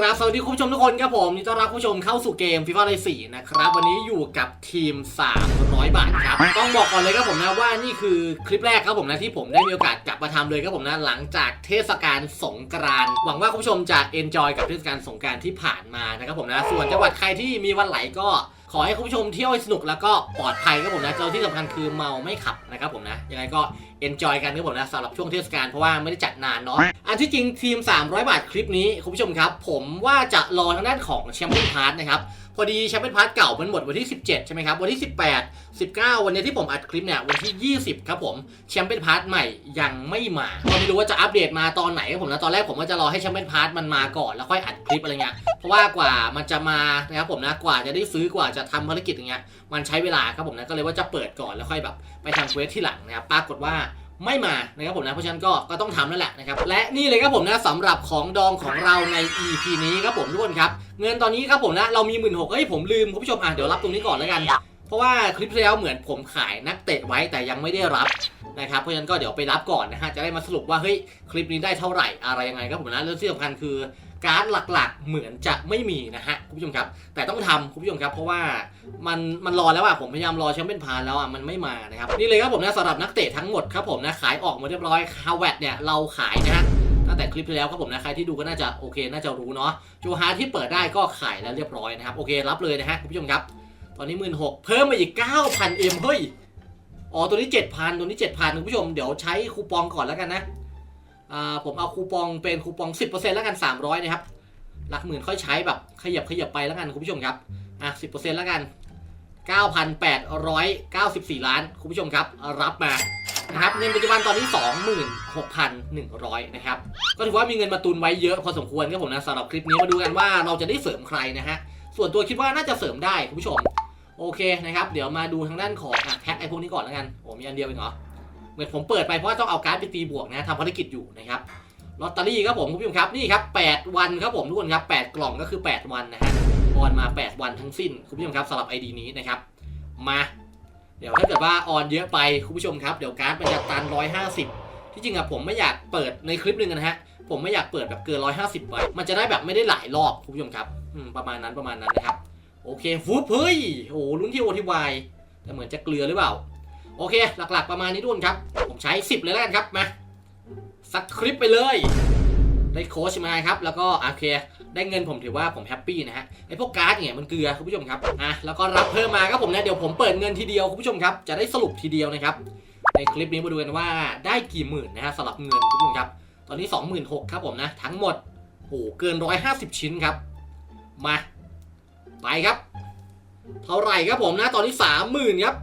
ครับสวัสดีคุณผู้ชมทุกคนครับผมยินดีต้อนรับคุณผู้ชมเข้าสู่เกมฟีฟ่าไลสี่นะครับ วันนี้อยู่กับทีม 300 บาทครับ ต้องบอกก่อนเลยครับผมนะว่านี่คือคลิปแรกครับผมนะที่ผมได้มีโอกาสกลับมาทำเลยครับผมนะหลังจากเทศกาลสงกรานต์หวังว่าคุณผู้ชมจะเอนจอยกับเทศกาลสงกรานต์ที่ผ่านมานะครับผมนะส่วนจังหวัดใครที่มีวันไหลก็ ขอให้คุณผู้ชมเที่ยวให้สนุกแล้วก็ปลอดภัยครับผมนะเจ้าที่สำคัญคือเมาไม่ขับนะครับผมนะยังไงก็เอนจอยกันครับผมนะสำหรับช่วงเทศกาลเพราะว่าไม่ได้จัดนานเนาะอันที่จริงทีม 300 บาทคลิปนี้คุณผู้ชมครับ ผมว่าจะรอทางด้านของแชมเปี้ยนพาร์ทนะครับ พอดีแชมเปี้ยนพาร์ทเก่ามันหมดวันที่ 17 ใช่ไหมครับ วันที่ 18 19 วันนี้ที่ผมอัดคลิปเนี่ย วันที่ 20 ครับผมแชมเปี้ยนพาร์ทใหม่ยังไม่มาก็ไม่รู้ว่าจะอัปเดตมาตอนไหนครับผมนะตอนแรกผมว่าจะรอให้แชมเปี้ยนพาร์ทมันมาก่อนแล้วค่อยอัดคลิปอะไรเงี้ยเพราะว่ากว่ามันจะมานะครับผมนะกว่าจะได้ซื้อกว่าจะทำภารกิจอย่างเงี้ยมันใช้เวลาครับผมนะก็เลยว่าจะเปิดก่อนแล้วค่อยแบบไปทำเควสที่หลังนะครับปรากฏว่า ไม่มานะครับผมนะเพราะฉะนั้นก็ก็ต้องทำนั่นแหละนะครับและนี่เลยครับผมนะสำหรับของดองของเราใน EP นี้ครับผมทุกคนครับเงินตอนนี้ครับผมนะเรามีหมื่นหกเฮ้ยผมลืมคุณผู้ชมอะเดี๋ยวรับตรงนี้ก่อนแล้วกัน เพราะว่าคลิปที่แล้วเหมือนผมขายนักเตะไว้แต่ยังไม่ได้รับนะครับเพราะฉะนั้นก็เดี๋ยวไปรับก่อนนะฮะจะได้มาสรุปว่าเฮ้ยคลิปนี้ได้เท่าไหร่อะไรยังไงครับผมนะเรื่องที่สำคัญคือ การ์ดหลักๆ เหมือนจะไม่มีนะฮะคุณผู้ชมครับ แต่ต้องทำคุณผู้ชมครับ เพราะว่ามันมันรอแล้วอะผมพยายามรอแชมเปี้ยนพาแล้วอะมันไม่มานะครับนี่เลยครับผมนะสำหรับนักเตะทั้งหมดครับผมนะขายออกหมาเรียบร้อยคาเวตเนี่ยเราขายนะฮะตั้งแต่คลิปที่แล้วครับผมนะใครที่ดูก็น่าจะโอเคน่าจะรู้เนาะจูฮาร์ที่เปิดได้ก็ขายแล้วเรียบร้อยนะครับโอเครับเลยนะฮะคุณผู้ชมครับ ตอนนี้หมื่นหกเพิ่มมาอีก9,000เอ็มเฮ้ยอ๋อตัวนี้7,000ตัวนี้7,000คุณผู้ชมเดี๋ยวใช้คูปองก่อนแล้วกันนะ ผมเอาคูปองเป็นคูปอง 10%แล้วกัน 300 นะครับ หลักหมื่นค่อยใช้แบบขยับขยับไปแล้วกันคุณผู้ชมครับ อะ 10%แล้วกัน 9,894 ล้าน คุณผู้ชมครับ รับมา นะครับเงินปัจจุบันตอนนี้ 26,100 นะครับ ก็ถือว่ามีเงินมาตุนไว้เยอะพอสมควรครับผมนะสำหรับคลิปนี้มาดูกันว่าเราจะได้เสริมใครนะฮะ ส่วนตัวคิดว่าน่าจะเสริมได้คุณผู้ชม โอเคนะครับ เดี๋ยวมาดูทางด้านของอะแพ็คไอพวกนี้ก่อนแล้วกัน โอ้มีอันเดียวเองเหรอ เหมือนผมเปิดไปเพราะว่าต้องเอาการ์ดไปตีบวกนะทำภารกิจอยู่นะครับลอตเตอรี่ครับผมคุณผู้ชมครับนี่ครับ 8 วันครับผมทุกคนครับ8กล่องก็คือ 8 วันนะฮะออนมา 8 วันทั้งสิ้นคุณผู้ชมครับสำหรับ ID นี้นะครับมาเดี๋ยวถ้าเกิดว่าออนเยอะไปคุณผู้ชมครับเดี๋ยวการ์ดมันจะตัน 150 ที่จริงอะผมไม่อยากเปิดในคลิปหนึ่งนะฮะผมไม่อยากเปิดแบบเกิน 150ไว้มันจะได้แบบไม่ได้หลายรอบคุณผู้ชมครับประมาณนั้นประมาณนั้นนะครับโอเคฟูบเฮ้ยโอ้ลุ้นที่โอทีวายแต่เหมือนจะเกลือหรือเปล่า โอเค หลักๆประมาณนี้ทุนครับ ผมใช้ 10 เลยแล้วกันครับมาสักคลิปไปเลย ได้โค้ชมาครับ แล้วก็โอเค ได้เงินผมถือว่าผมแฮปปี้นะฮะไอพวกการ์ดเนี่ยมันเกลือคุณผู้ชมครับอะแล้วก็รับเพิ่มมาครับผมนะเดี๋ยวผมเปิดเงินทีเดียวคุณผู้ชมครับจะได้สรุปทีเดียวนะครับในคลิปนี้มาดูกันว่าได้กี่หมื่นนะฮะสำหรับเงินคุณผู้ชมครับ ตอนนี้ 26,000ครับผมนะทั้งหมดโหเกิน 150 ชิ้นครับ มา ไปครับ เท่าไหร่ครับผมนะตอนนี้สามหมื่นครับ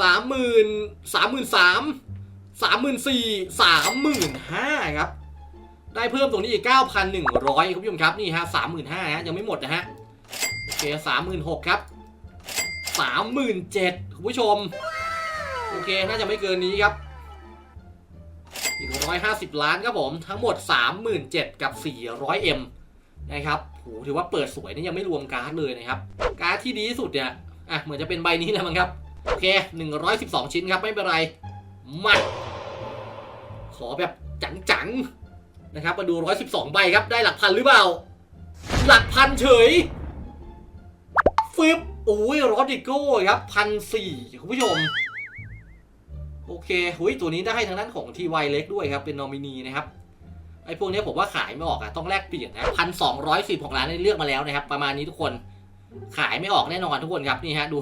สามหมื่นสามหมื่นสามสามหมื่นสี่สามหมื่นห้าครับ ได้เพิ่มตรงนี้อีกเก้าพันหนึ่งร้อยคุณผู้ชมครับนี่ฮะสามหมื่นห้าฮะยังไม่หมดนะฮะโอเคสามหมื่นหกครับสามหมื่นเจ็ดคุณผู้ชม โอเคน่าจะไม่เกินนี้ครับอีกร้อยห้าสิบล้านครับผมทั้งหมดสามหมื่นเจ็ดกับสี่ร้อยเอ็มนะครับโหถือว่าเปิดสวยนี่ยังไม่รวมการ์ดเลยนะครับ การ์ดที่ดีที่สุดเนี่ยอะเหมือนจะเป็นใบนี้แล้วมั้งครับ โอเค 112 ชิ้นครับ ไม่เป็นไร มาขอแบบจังๆ นะครับ มาดู 112 ใบครับ ได้หลักพันหรือเปล่า หลักพันเฉย ฟึบโอ้ยรอดิโก้ครับพันสี่คุณผู้ชม โอเคหุยตัวนี้ได้ทางด้านของทีวเล็กด้วยครับ เป็นนอมินีนะครับไอ้พวกนี้ผมว่าขายไม่ออกอะต้องแลกเปลี่ยนนะพันสองร้อยสิบของร้านได้เลือกมาแล้วนะครับ ประมาณนี้ทุกคน ขายไม่ออกแน่นอนทุกคนครับนี่ฮะดู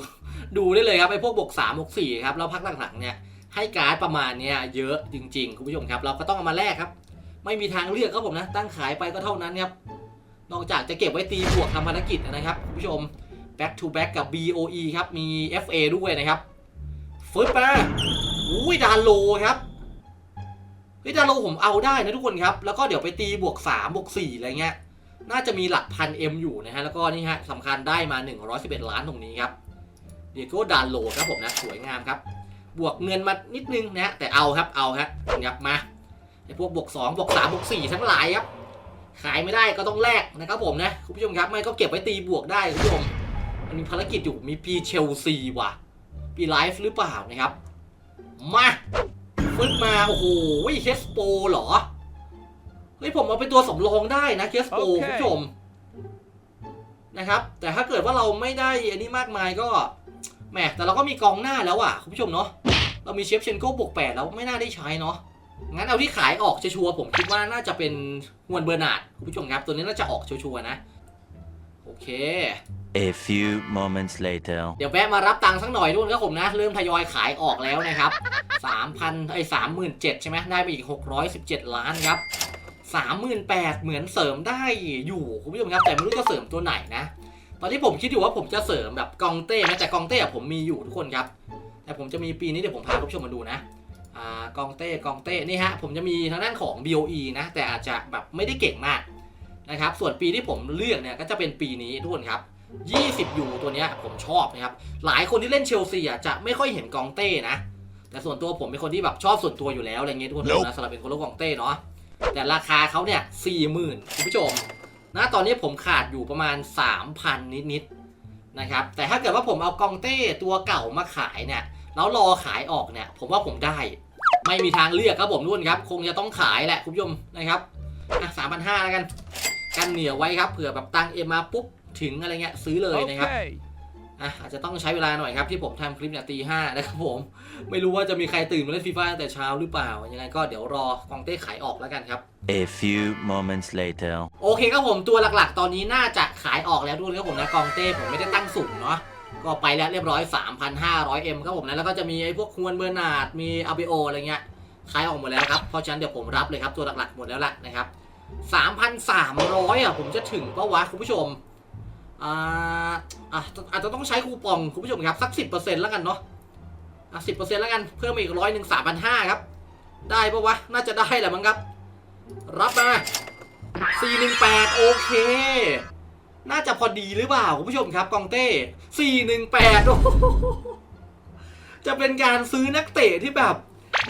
ดูได้เลยครับไอ้พวกบวกสามบวกสี่ครับแล้วพักหลังๆเนี่ยให้การ์ดประมาณเนี้ยเยอะจริงๆคุณผู้ชมครับ เราก็ต้องเอามาแลกครับ ไม่มีทางเลือกครับผมนะ ตั้งขายไปก็เท่านั้นครับนอกจากจะเก็บไว้ตีบวกทำภารกิจนะครับคุณผู้ชม back to back กับ BOE ครับมี FA ด้วยนะครับฟึบมาอุ้ยดานโลครับเฮ้ยดาโลผมเอาได้นะทุกคนครับ แล้วก็เดี๋ยวไปตีบวก3บวก4อะไรเงี้ย น่าจะมีหลักพัน M อยู่นะฮะ แล้วก็นี่ฮะสำคัญได้มา 111 ล้านตรงนี้ครับเดียโก้ดาโลครับผมนะ สวยงามครับ บวกเงินมานิดนึงนะฮะแต่เอาครับเอาครับยับมาไอพวกบวก2บวก3บวก4ทั้งหลายครับ ขายไม่ได้ก็ต้องแลกนะครับผมนะคุณผู้ชมครับไม่ก็เก็บไว้ตีบวกได้คุณผู้ชมมันมีภารกิจอยู่มีปีเชลซีว่ะปีไลฟ์หรือเปล่านะครับ มาฟึดมา โอ้โหเคสโปเหรอ ฮ้ยผมเอาเป็นตัวสำรองได้นะเคสโปโอเคคุณผู้ชมนะครับ แต่ถ้าเกิดว่าเราไม่ได้อันนี้มากมายก็แหมแต่เราก็มีกองหน้าแล้วอะคุณผู้ชมเนาะเรามีเชฟเชนโก้บวกแปดแล้วไม่น่าได้ใช้เนาะงั้นเอาที่ขายออกชัวร์ๆผมคิดว่าน่าจะเป็นฮวนเบอร์นาร์ดคุณผู้ชมครับ ตัวนี้น่าจะออกชัวร์ๆนะ โอเค A few moments later. เดี๋ยวแวะมารับตังค์สักหน่อยด้วยครับผมนะ เริ่มทยอยขายออกแล้วนะครับสามพันไอ้สามหมื่นเจ็ดใช่ไหมได้ไปอีกหกร้อยสิบเจ็ดล้านครับ สามหมื่นแปดเหมือนเสริมได้อยู่คุณผู้ชมครับแต่ไม่รู้จะเสริมตัวไหนนะ ตอนนี้ผมคิดอยู่ว่าผมจะเสริมแบบกองเต้นะแต่กองเต้อะผมมีอยู่ทุกคนครับ แต่ผมจะมีปีนี้เดี๋ยวผมพาคุณผู้ชมมาดูนะอ่ากองเต้กองเต้นี่ฮะผมจะมีทางด้านของ BOE นะแต่อาจจะแบบไม่ได้เก่งมากนะครับ ส่วนปีที่ผมเลือกเนี่ยก็จะเป็นปีนี้ทุกคนครับ 20ยูตัวเนี้ยผมชอบนะครับ หลายคนที่เล่นเชลซีอะจะไม่ค่อยเห็นกองเต้นะ แต่ส่วนตัวผมเป็นคนที่แบบชอบส่วนตัวอยู่แล้วอะไรเงี้ยทุกคนนะสำหรับเป็นโคโลกองเต้เนาะ แต่ราคาเขาเนี่ย40,000คุณผู้ชมนะตอนนี้ผมขาดอยู่ประมาณ 3,000 นิดๆนะครับ แต่ถ้าเกิดว่าผมเอากองเต้ตัวเก่ามาขายเนี่ยแล้วรอขายออกเนี่ย ผมว่าผมได้ ไม่มีทางเลือกครับผมนุ่นครับ คงจะต้องขายแหละคุณผู้ชมนะครับอะสามพันห้าแล้วกัน กันเหนียวไว้ครับเผื่อแบบตังเอ็มมาปุ๊บถึงอะไรเงี้ยซื้อเลยนะครับ Okay. อะอาจจะต้องใช้เวลาหน่อยครับที่ผมทำคลิปเนี่ยตีห้านะครับผม ไม่รู้ว่าจะมีใครตื่นมาเล่นฟีฟ่าตั้งแต่เช้าหรือเปล่า ยังไงก็เดี๋ยวรอกองเต้ขายออกแล้วกันครับ A few moments later. โอเคครับผมตัวหลักๆ ตอนนี้น่าจะขายออกแล้วด้วยครับผมนะกองเต้ผมไม่ได้ตั้งสูงเนาะก็ไปแล้วเรียบร้อย 3,500M ครับผมนะแล้วก็จะมีไอ้พวกควนเบอร์นาร์ดมีอาบิโออะไรเงี้ยขายออกหมดแล้วครับ เพราะฉะนั้นเดี๋ยวผมรับเลยครับตัวหลักๆหมดแล้วล่ะนะครับ3,300อะผมจะถึงปะวะคุณผู้ชม อ่าอะอาจจะต้องใช้คูปองคุณผู้ชมครับ สัก 10%แล้วกันเนาะอะ10%แล้วกัน เพิ่มอีกร้อยหนึ่งสามพันห้าครับ ได้ปะวะ น่าจะได้แหละมั้งครับ รับมา418โอเค น่าจะพอดีหรือเปล่าคุณผู้ชมครับกองเต้418โอ้โหจะเป็นการซื้อนักเตะที่แบบ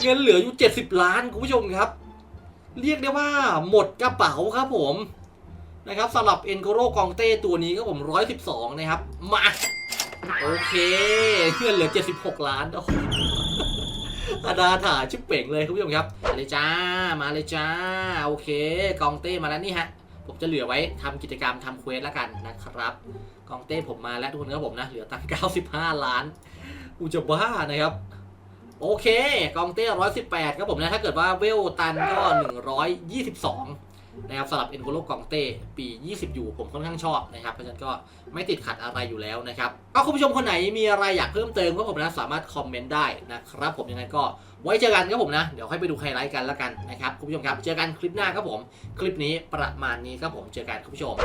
เงินเหลืออยู่70ล้านคุณผู้ชมครับ เรียกได้ว่าหมดกระเป๋าครับผม นะครับสำหรับเอ็นโกโรกองเต้ตัวนี้ก็ผม 112 นะครับ มา โอเคเงินเหลือ 76 ล้านโอ้อาดาถาชิบเป่งเลยคุณผู้ชมครับ มาเลยจ้า มาเลยจ้า โอเค กองเต้มาแล้วนี่ฮะ ผมจะเหลือไว้ทำกิจกรรมทำเควสแล้วกันนะครับ กองเต้ผมมาแล้วทุกคนครับผมนะ เหลือตังค์95 ล้าน อูจะบ้านะครับ โอเค กองเต้ 118ครับผมนะ ถ้าเกิดว่าเวลตันก็ 122 นะครับสำหรับเอ็นโกโลกองเต้ปี 20 อยู่ผมค่อนข้างชอบนะครับเพราะฉะนั้นก็ไม่ติดขัดอะไรอยู่แล้วนะครับเอาคุณผู้ชมคนไหนมีอะไรอยากเพิ่มเติมก็ผมนะสามารถคอมเมนต์ได้นะครับผมยังไงก็ไว้เจอกันครับผมนะ เดี๋ยวค่อยไปดูไฮไลท์กันแล้วกันนะครับคุณผู้ชมครับเจอกันคลิปหน้าครับผม คลิปนี้ประมาณนี้ครับผมเจอกันคุณผู้ชม